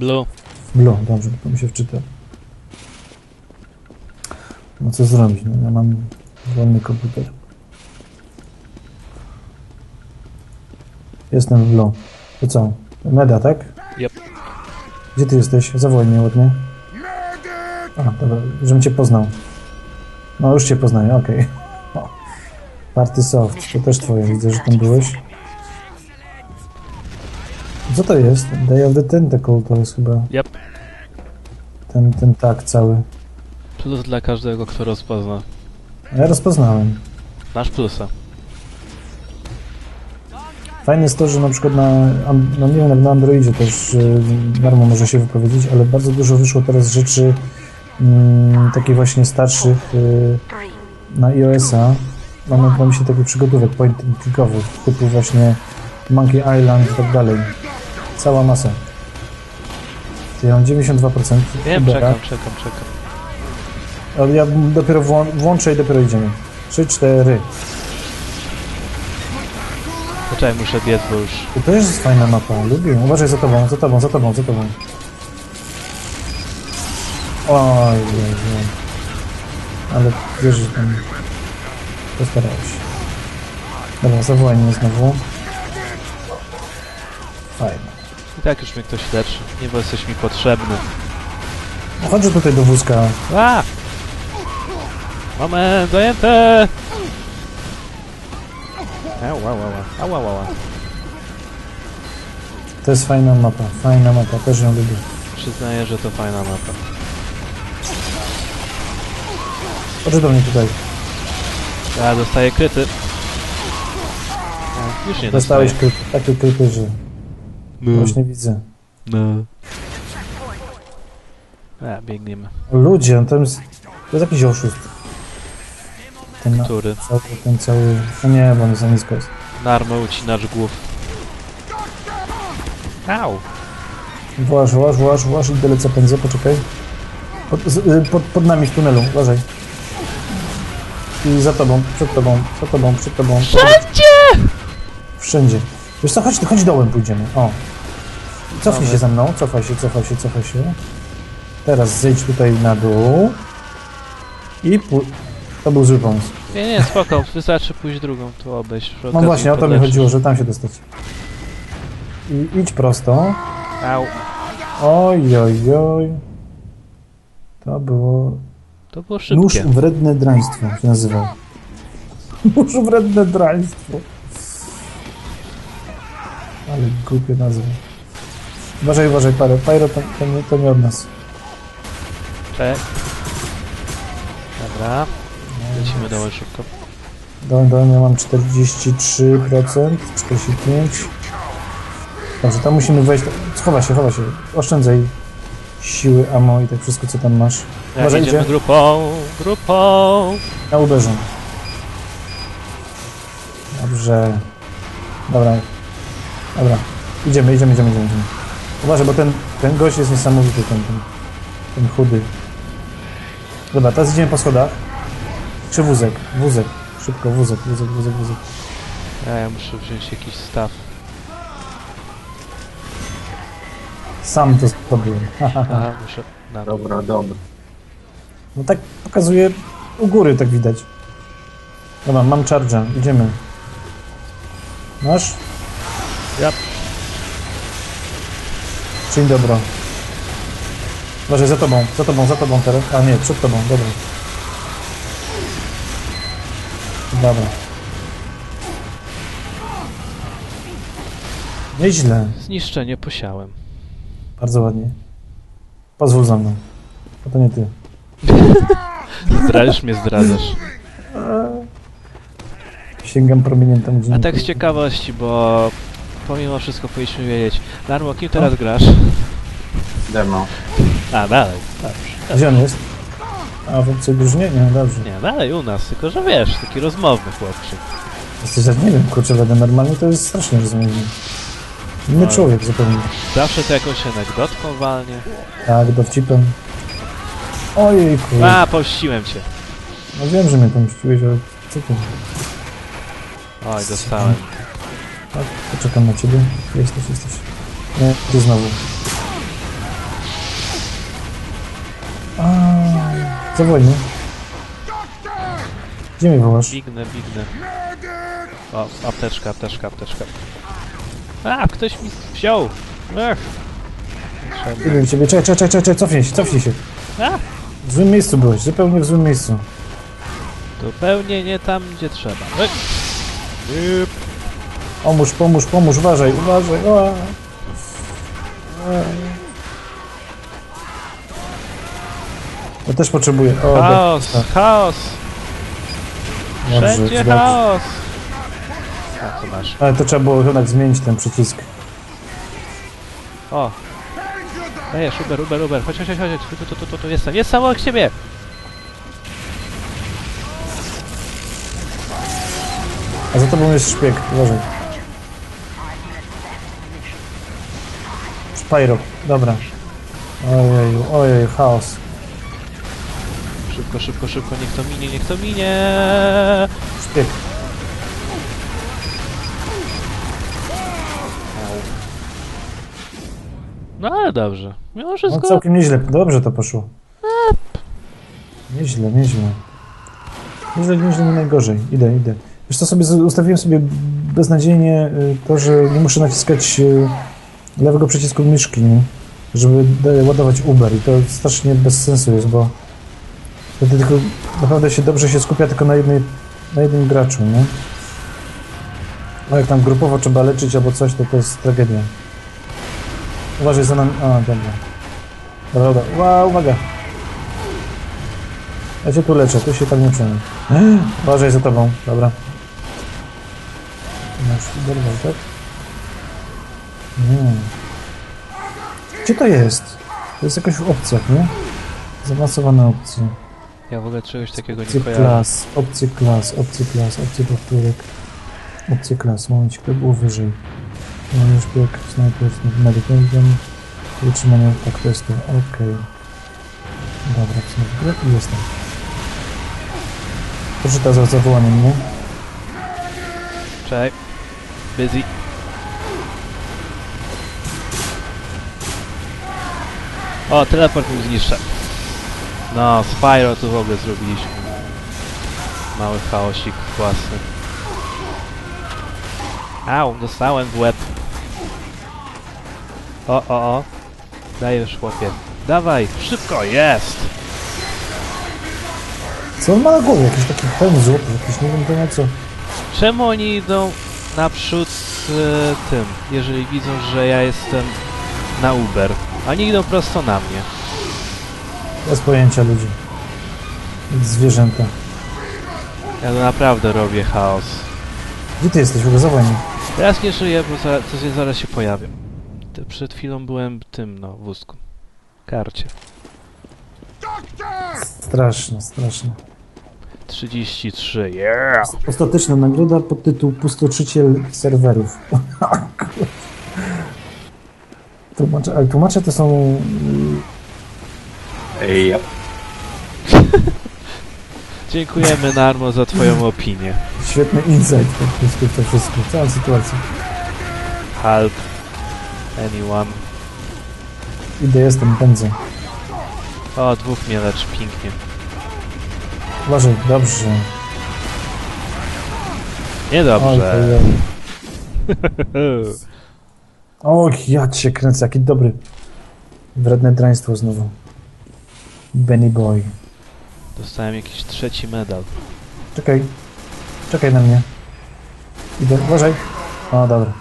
Blue. Blue, dobrze, to mi się wczyta. No co zrobić? No, ja mam wolny komputer. Jestem w Blue. To co? Meda, tak? Yep. Gdzie ty jesteś? Zawołaj mnie ładnie. A, dobra, żebym cię poznał. No już cię poznaję, okej. O. Party Soft, to też twoje, widzę, że tam byłeś. Co to jest? Day of the Tentacle to jest chyba Yep. ten, ten tak cały. Plus dla każdego, kto rozpozna. Ja rozpoznałem. Masz plusa. Fajne jest to, że na przykład na, no nie wiem, jak na Androidzie też darmo może się wypowiedzieć, ale bardzo dużo wyszło teraz rzeczy mm, takich właśnie starszych y, na iOS-a. Mamy na myśli takich przygodówek point and clickowych, typu właśnie Monkey Island i tak dalej. Cała masa. Ja mam 92%. Wiem, Ubera. czekam, czekam, czekam. Ale ja dopiero włą- włączę i dopiero idziemy. 3, 4. Poczekaj, muszę biec, bo już... To też jest fajna mapa, lubię. Uważaj za tobą, za tobą, za tobą, za tobą. Oj, oj. Ale wiesz, że tam postarałeś. Dobra, zawołaj mnie znowu. Fajnie. I tak już mnie ktoś leczy. Nie, bo jesteś mi potrzebny. No Chodź tutaj do wózka. A! Moment, zajęte! Ała, ała, ała, ała, ała. To jest fajna mapa, fajna mapa, też ją lubię. Przyznaję, że to fajna mapa. Chodź do mnie tutaj. Ja dostaję kryty. A, już nie Dostałeś dostaję. kryty, takie kryty, że No. właśnie widzę. No. A, biegniemy. Ludzie, on tam jest, to jest jakiś oszust. Ten, Który? cały, ten cały, no nie, bo on za nisko jest. Narmę ucinacz głów. Au! Właż, właż, właż, właż i dolecę pędzę, poczekaj. Pod, z, y, pod, pod nami w tunelu, uważaj. I za tobą, przed tobą, za tobą, przed tobą. Wszędzie! Wszędzie. Wiesz co, chodź, chodź dołem pójdziemy, o. Cofnij się za mną, cofaj się, cofaj się, cofaj się. Teraz zejdź tutaj na dół. I pu... To był zły pomysł. Nie, nie, spoko, wystarczy pójść drugą, tu obejść. No właśnie, o to mi podleczyć. chodziło, że tam się dostać. I idź prosto. Au. Oj, oj, oj. To było... To było Nóż szybkie. wredne draństwo się nazywał. Nóż wredne draństwo. Ale głupie nazwa. Uważaj, uważaj, Pyro. Pyro to, to, nie, to nie od nas. Cześć. Dobra. Lecimy dołem szybko. Dołem, dołem, ja mam 43%, 45%. Dobrze, tam musimy wejść. Chowa się, chowa się. Oszczędzaj siły, ammo i tak wszystko, co tam masz. Jak Może idziemy idzie? grupą, grupą. Na Uberze. Dobrze. Dobra. Dobra. Idziemy, idziemy, idziemy, idziemy. idziemy. Uważaj, bo ten, ten gość jest niesamowity, ten, ten, ten chudy. Dobra, teraz idziemy po schodach. Czy wózek? Wózek. Szybko, wózek, wózek, wózek, wózek. Ja, ja muszę wziąć jakiś staw. Sam to zrobiłem. Aha, muszę na dół. Dobra, dobra. No tak pokazuje u góry, tak widać. Dobra, mam charge'a, idziemy. Masz? Yep. Czyń dobro. Uważaj, za tobą, za tobą, za tobą teraz. A nie, przed tobą, dobra. Dobra. Nieźle, Zniszczenie posiałem. bardzo ładnie. Pozwól za mną. A to nie ty. Zdradzisz mnie, zdradzasz. Sięgam gdzie A tak z ciekawości, bo pomimo wszystko powinniśmy wiedzieć. Darmo, kim teraz grasz? Demo. A, dalej. Dobrze. Gdzie on jest? A w obcej drużynie? Nie, dobrze. Nie, dalej u nas, tylko że wiesz, taki rozmowny chłopczyk. Jesteś, jak nie wiem, kurczę, będę normalnie, to jest strasznie rozumiem. Inny Ale- człowiek zupełnie. Zawsze to jakąś anegdotką walnie. Tak, dowcipem. Ojejku. A, pościłem cię. No wiem, że mnie pomściłeś, ale co ty? Oj, dostałem. Tak, poczekam na ciebie. Jesteś, jesteś. Nie, ty znowu. A, Zawołaj mnie. Gdzie mnie wołasz? Bignę, bignę. O, apteczka, apteczka, apteczka. A, ktoś mi wziął! Ech. Idę do ciebie, czekaj, czekaj, czekaj, czekaj, cofnij się, cofnij się. A, W złym miejscu byłeś, zupełnie w złym miejscu. zupełnie nie tam, gdzie trzeba. Ej. Yp. Pomóż, pomóż, pomóż, uważaj, uważaj. O. Ja też potrzebuję. O, tak, Chaos, chaos! dobrze, Wszędzie dobrze. chaos! A, masz? Ale to trzeba było jednak zmienić ten przycisk. O! Dajesz, Uber, Uber, Uber, chodź, chodź, chodź, chodź, tu, tu, tu, tu, tu, jestem, jestem obok ciebie! A za tobą jest szpieg, uważaj. Spyro, dobra. Ojeju, ojeju, chaos. Szybko, szybko, szybko, niech to minie, niech to minie! Szpieg. No ale dobrze, mimo No wszystko... całkiem nieźle, dobrze to poszło. Nieźle, nieźle. Nieźle, nieźle, nie najgorzej. Idę, idę. Wiesz co, sobie ustawiłem sobie beznadziejnie y, to, że nie muszę naciskać y, lewego przycisku myszki, nie? żeby ładować Uber i to strasznie bez sensu jest, bo wtedy tylko naprawdę się dobrze się skupia tylko na jednej, na jednym graczu, nie? A jak tam grupowo trzeba leczyć albo coś, to to jest tragedia. Uważaj za nami. A, dobra. Dobra, dobra. Ła, uwaga. Ja cię tu leczę, tu się tak nie przejmuj. Uważaj za tobą, dobra. Masz derwał, tak? Nie. Gdzie to jest? To jest jakoś w opcjach, nie? Zaawansowane opcje. Ja w ogóle czegoś takiego nie Opcje kojarzę. klas, opcje klas, opcje klas, opcje powtórek. Opcje klas, momencik, to było wyżej. Mamy szpieg, snajper, medykiem, wytrzymanie, tak to jest to, okej. Dobra, wsunę w grę i jestem. Proszę teraz za zawołaniem mnie. Czekaj. Busy. O, teleport mi zniszczę. No, Spyro tu w ogóle zrobiliśmy. Mały chaosik własny. Au, dostałem w łeb. O, o, o. Dajesz, chłopie. Dawaj, szybko, jest! Co on ma na głowie? Jakiś taki pełny jakiś nie wiem to na co. Czemu oni idą naprzód z e, tym, jeżeli widzą, że ja jestem na Uber? Oni idą prosto na mnie. Bez pojęcia ludzi. Zwierzęta. Ja to naprawdę robię chaos. Gdzie ty jesteś? W ogóle zawołaj mnie. Teraz nie żyję, bo za, to zaraz się pojawię. Przed chwilą byłem tym, no, w wózku. Karcie. Straszne, straszne. 33, yeah! Ostateczna nagroda pod tytuł Pustoczyciel serwerów. tłumacze, ale tłumacze to są Yep. Dziękujemy Narmo za twoją opinię. świetny insight po prostu w to wszystko, w całą sytuację. Help. Anyone. Idę, jestem, pędzę. O, dwóch mnie leczy, pięknie. Uważaj, dobrze. Oj, Niedobrze. ojej. Och, ja cię kręcę, jaki dobry. Wredne draństwo znowu. Benny Boy. Dostałem jakiś trzeci medal. Czekaj. Czekaj na mnie. Idę, uważaj. O, dobra.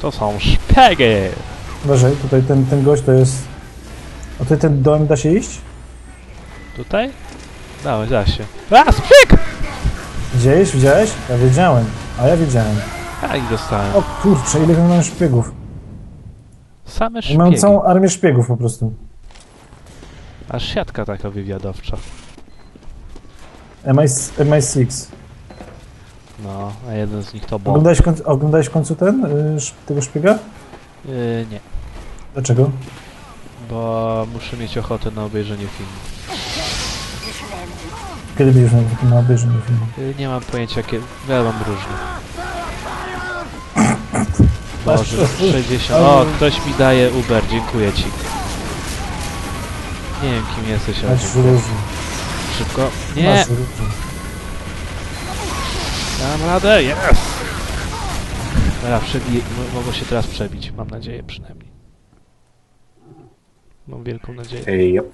To są szpiegi! Uważaj, tutaj ten, ten gość to jest... A tutaj ten dołem da się iść? Tutaj? No, da się. A, szpieg! Widziałeś? Widziałeś? Ja wiedziałem. A ja wiedziałem. A, i dostałem. O kurczę, ile mam szpiegów. Same Ja mam szpiegi. całą armię szpiegów po prostu. Aż siatka taka wywiadowcza. MI, MI6. No, a jeden z nich to bomb. Oglądałeś oglądałeś w końcu ten, y, tego szpiega? Yy, nie, Dlaczego? bo muszę mieć ochotę na obejrzenie filmu. Kiedy będziesz miał na obejrzenie filmu? Yy, nie mam pojęcia, kiedy... Ja mam różne. Boże, 60. O, ktoś mi daje Uber, dziękuję ci. Nie wiem kim jesteś, ale Masz dziękuję. różu. Szybko. Nie! Masz. Dam radę, jest! Dobra, przebije, m- mogą się teraz przebić, mam nadzieję przynajmniej. Mam wielką nadzieję. Hey, yep.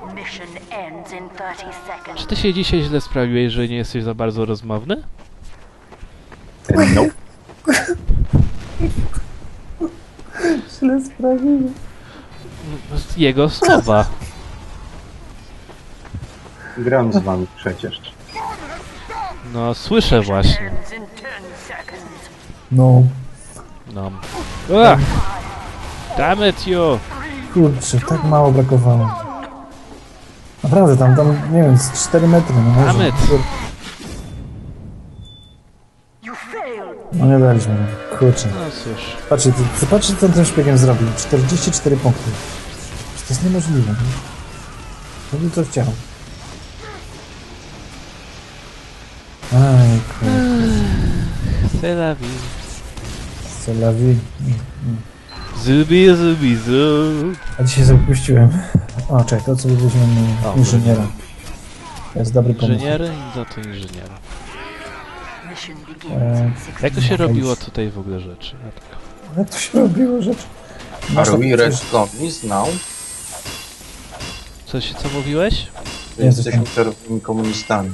The bomb is nearing a checkpoint. Mission ends in 30 seconds. Czy ty się dzisiaj źle sprawiłeś, że nie jesteś za bardzo rozmowny? Nope. Źle sprawiłem. Jego słowa. Gram z wami przecież. No, słyszę właśnie. Ends in 10 seconds. No, No. Ach! Damn it you! kurczę, tak mało brakowało. Naprawdę, tam, tam, nie wiem, z 4 metry, no może. Failed. No nie daliśmy, no. kurczę. No cóż. Patrzcie, ty- zobaczcie co tym szpiegiem zrobił. 44 punkty. To jest niemożliwe. Nie? Robił co chciał. Aj, kurczę, C'est la vie. co la vie. Zubi, zubi, zu. A dzisiaj zapuściłem. O, czekaj, to sobie weźmiemy inżyniera. To jest dobry pomysł. Inżyniery i za to begins E, in 60 Jak to się Nice. robiło tutaj w ogóle rzeczy? Ja tak. Jak to się robiło rzecz? Masz Are we coś- zombies now? Coś, co mówiłeś? Nie, Jesteśmy czerwonymi komunistami.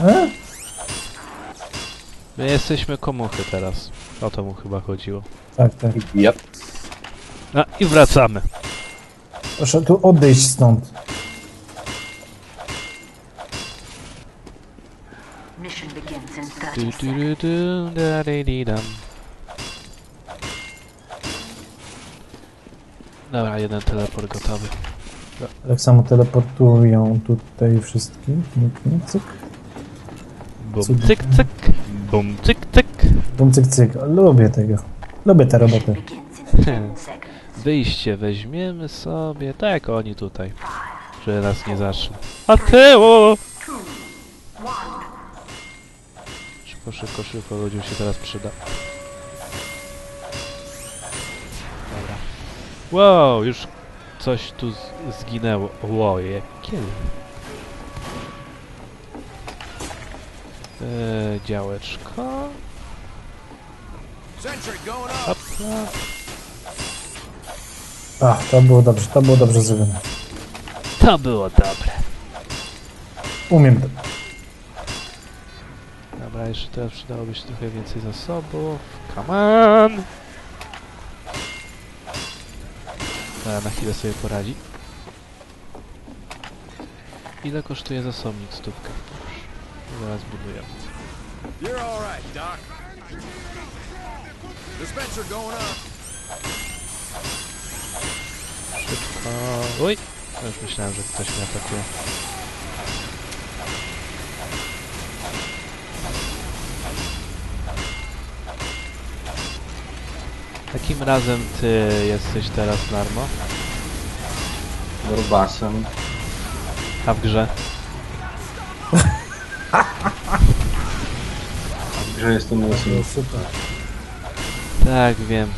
E? My jesteśmy komuchy teraz. O to mu chyba chodziło. Tak, tak. Yep. A, i wracamy. Proszę tu odejść stąd. Mission begins in 30 Du, du, seconds. du, du, da, di, di, dam. Dobra, jeden teleport gotowy. Tak samo teleportują tutaj wszystkich. Nik, nik, cyk. Bum, Cudnie. cyk, cyk. Bum, cyk, cyk. Bum, cyk, cyk. Lubię tego. Lubię tę robotę. Begins in 10 seconds. Wyjście weźmiemy sobie, tak jak oni tutaj. Że nas nie zacznie. A tyło! Szybko, szybko, szybko, ludziom się teraz przyda. Dobra. Wow, już coś tu zginęło. Łoje, kiedy? Eee, działeczko. Hopla. Ach, to było dobrze, to było dobrze zrobione. To było dobre. Umiem to. Dobra, jeszcze teraz przydałoby się trochę więcej zasobów. Come on! Dobra, na chwilę sobie poradzi. Ile kosztuje zasobnik stówkę? Już. Zaraz buduję. You're all right, Doc. Dispenser going on. Szybko. Uj! Ja Już myślałem, że ktoś mnie atakuje. Takim razem ty jesteś teraz Narmo, Grubasem. a w grze? Że jestem To łysym. jest super. Tak, wiem.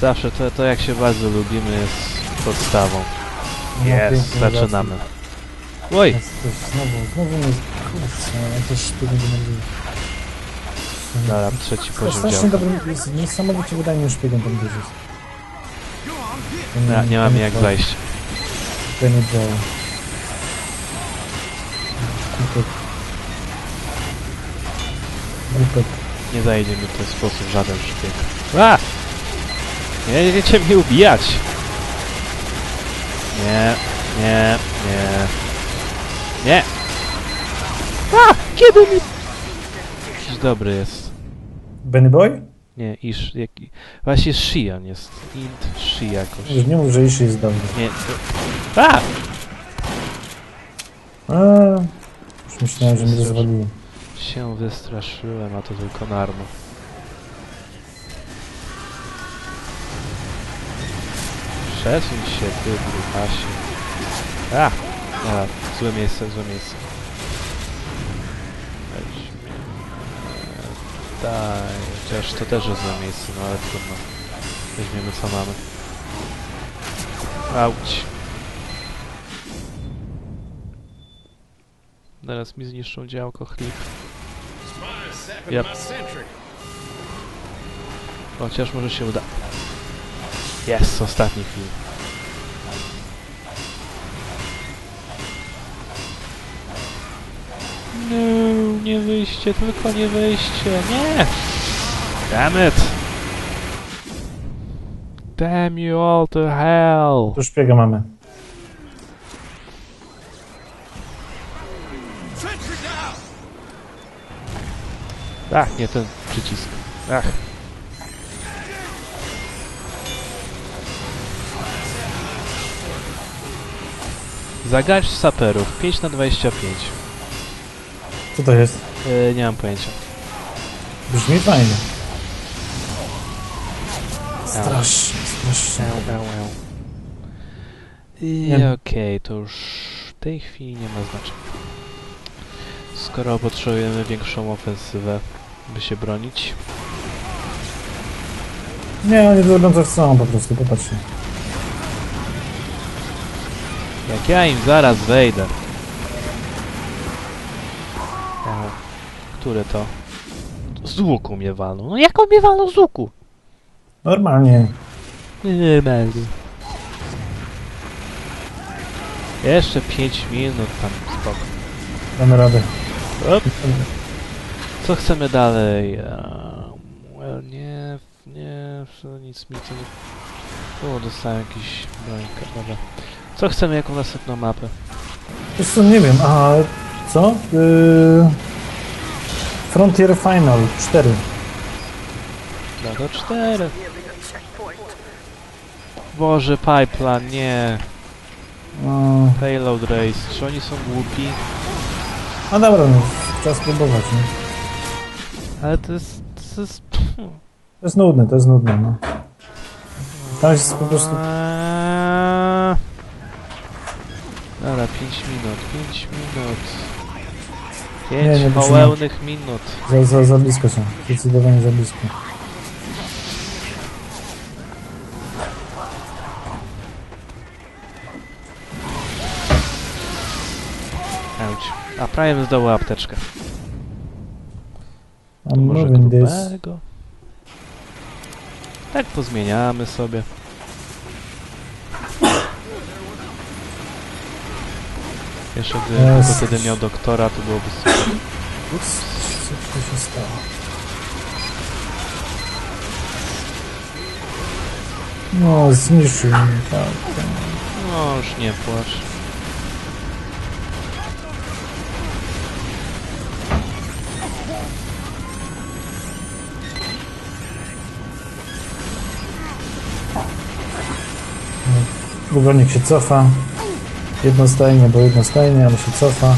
Zawsze to, to jak się bardzo lubimy jest podstawą. No, Jest, pięknie, zaczynamy. Oj! Jest coś, znowu, znowu mnie... Kurczę, ja też szpiegiem denerwuję. Dobra, trzeci To poziom strasznie działka. dobrym, jest niesamowicie wydajnym szpiegiem ten duży. Ja, nie mamy jak zajść. Penny Joe. Kupek. Kupek. Nie zajdzie mi w ten sposób żaden szpieg. A! Nie będziecie mnie ubijać! Nie, nie, nie. Nie! A! Kiedy mi... Jakiś dobry jest. Benny Boy? Nie, iż... Jaki... Właśnie Shion jest. Int Shi jakoś. Już nie mów, że Ishi jest dobry. Nie, to... A! A, już myślałem, że mnie rozwaliło. Się wystraszyłem, a to tylko Narmo. Przesuń się, ty grupasie. A! A, złe miejsce, złe miejsce. Weźmy. Daj, chociaż to też jest na miejscu, no ale trudno. Weźmiemy co mamy. Auć. Teraz mi zniszczą działko chlip. Yep. Chociaż może się uda. Jest, ostatni film. No, nie wyjście, tylko nie wyjście, nie! Damn it! Damn you all to hell! Tu szpiega mamy. Ach, nie ten przycisk. Ach. Zagaś saperów, 5 na 25. Co to jest? Yy, nie mam pojęcia. Brzmi fajnie. Strasznie, strasznie. Eł, eł, eł. I Nie. okej, to już w tej chwili nie ma znaczenia. Skoro potrzebujemy większą ofensywę, by się bronić. Nie, oni zrobią co chcą po prostu, popatrzcie. Jak ja im zaraz wejdę. Eł. Które to? Z łuku mnie walną. No jak on mnie walnął z łuku? Normalnie. Nie będzie. Jeszcze 5 minut tam, spoko. Damy radę. Op. Co chcemy dalej? Well, nie, nie, to nic mi to nie... O, dostałem jakiś brońkę, dobra. Co chcemy, jaką następną mapę? Wiesz co, nie wiem, a co? Yy... Frontier Final 4. No do 4. Boże, pipeline, nie. No, Payload race, czy oni są głupi? a dobra, no, czas spróbować, nie? Ale to jest... To jest... To jest nudne, to jest nudne, no. Tam jest po prostu... Eee. Dobra, 5 minut, 5 minut. Nie, nie, 5 musimy- pełnych minut. Za, za, za blisko są. Zdecydowanie za blisko. Auć. A Prime zdobył apteczkę. To I'm może moving this. grubego? Tak pozmieniamy sobie. Jeszcze gdybym Jest. tylko wtedy miał doktora, to byłoby super. Ups, co tu się stało? No, zniszczył mnie, tak. tak. No już nie płacz. Bugonik się cofa. Jednostajnie, bo jednostajnie, ale się cofa.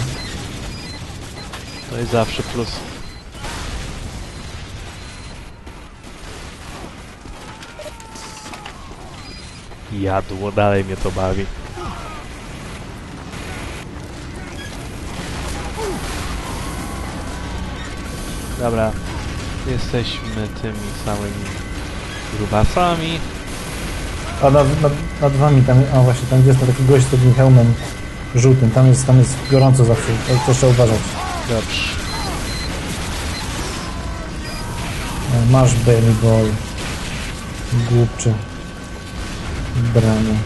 To jest zawsze plus. Jadło, dalej mnie to bawi. Dobra, jesteśmy tymi samymi grubasami. A nad, nad, nad wami tam, a właśnie tam gdzie jest taki gość z takim hełmem żółtym, tam jest, tam jest gorąco zawsze, to, to trzeba uważać. Dobrze. E, Masz Baby Boy. Głupczy. Branie.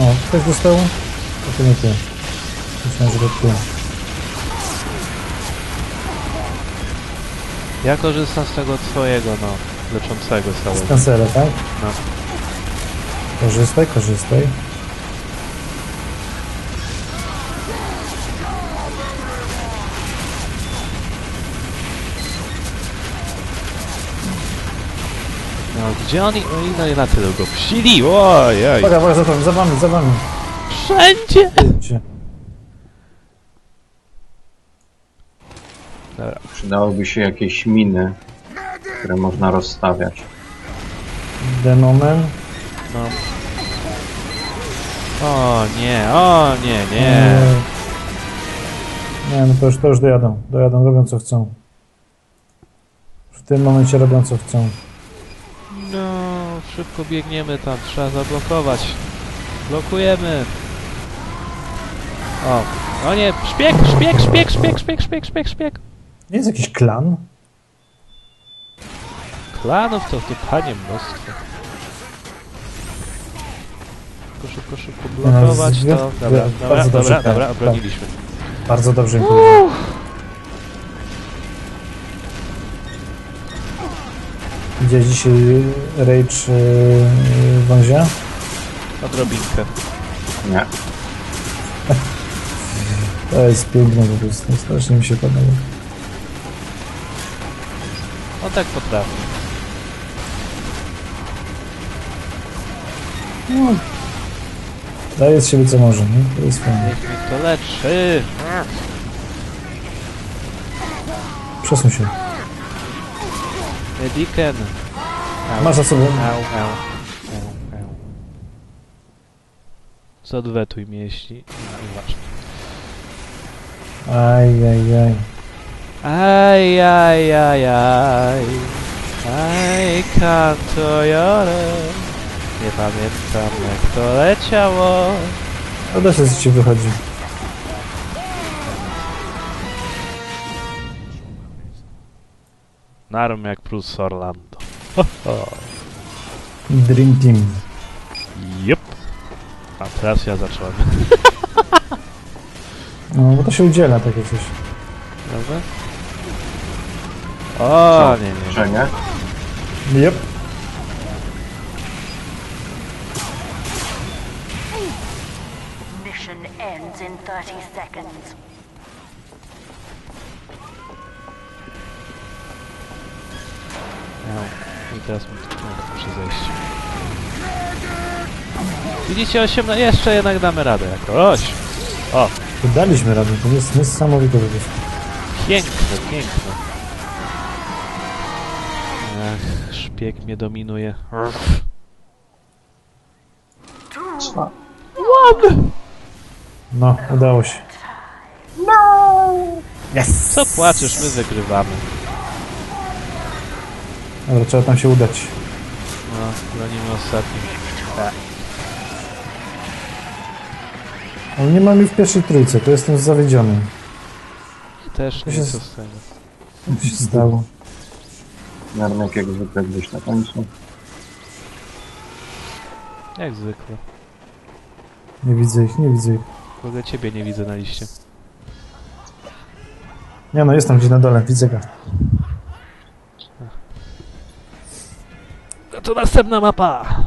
O, ktoś dostał? To to nie ty. Myślałem, że to ty. Ja korzystam z tego twojego, no, leczącego Z całego. kancera, tak? No. Korzystaj, korzystaj. No, gdzie oni? No i no i na tyle go psili, ojej! Uwaga, uwaga, za, wami, za wami, za wami. Wszędzie! Idźcie. Dobra, Przydałyby się jakieś miny, które można rozstawiać. Denomen. no. O nie, o nie, nie. Nie, no to już, to już dojadą. Dojadą, robią co chcą. W tym momencie robią co chcą. No, szybko biegniemy tam, trzeba zablokować. Blokujemy. O, o nie, szpieg, szpieg, szpieg, szpieg, szpieg, szpieg, szpieg, szpieg. Nie jest jakiś klan? Klanów to tu panie mnóstwo. Szybko, szybko, szybko No, blokować zwie- to. Dobra, bardzo dobra, dobrze, dobra, tak, dobra, tak. obroniliśmy. Bardzo dobrze im. Gdzie dzisiaj Rage yy, wązia? Odrobinkę. Nie. To jest piękne po prostu. Strasznie mi się podoba. On tak potrafi. No. Daje z siebie co może, nie? To jest fajne. Niech mnie to leczy. Przesuń się. Mediken. Masz za sobą. au, au, au, au. Zadwetuj. No, Nieważne. Aj, aj, aj. Aj, aj, aj, aj. Aj, kantojore. Nie pamiętam jak to leciało. To też ci wychodzi. Narum jak plus Orlando. Dream Team. Jup. A teraz ja zacząłem. No, bo to się udziela takie coś. Prawda? O, nie, nie. Że nie? Yep. Mission ends in 30 seconds. Miał. I teraz mu no, muszę zejść. Widzicie, 18, jeszcze jednak damy radę jakoś. O, Daliśmy radę, to jest niesamowite prostu. piękne, piękne. Ach, szpieg mnie dominuje. No, udało się. Co płaczesz, my wygrywamy. Dobra, trzeba tam się udać. No, bronimy ostatnim. Ale nie mam ich w pierwszej trójce, to jestem zawiedziony. Też nie się co z- z tego. Co się stało? Narmek jak zwykle gdzieś na końcu. Jak zwykle. Nie widzę ich, nie widzę ich. W ogóle ciebie nie widzę na liście. Nie no, jestem gdzieś na dole, widzę go. No to następna mapa!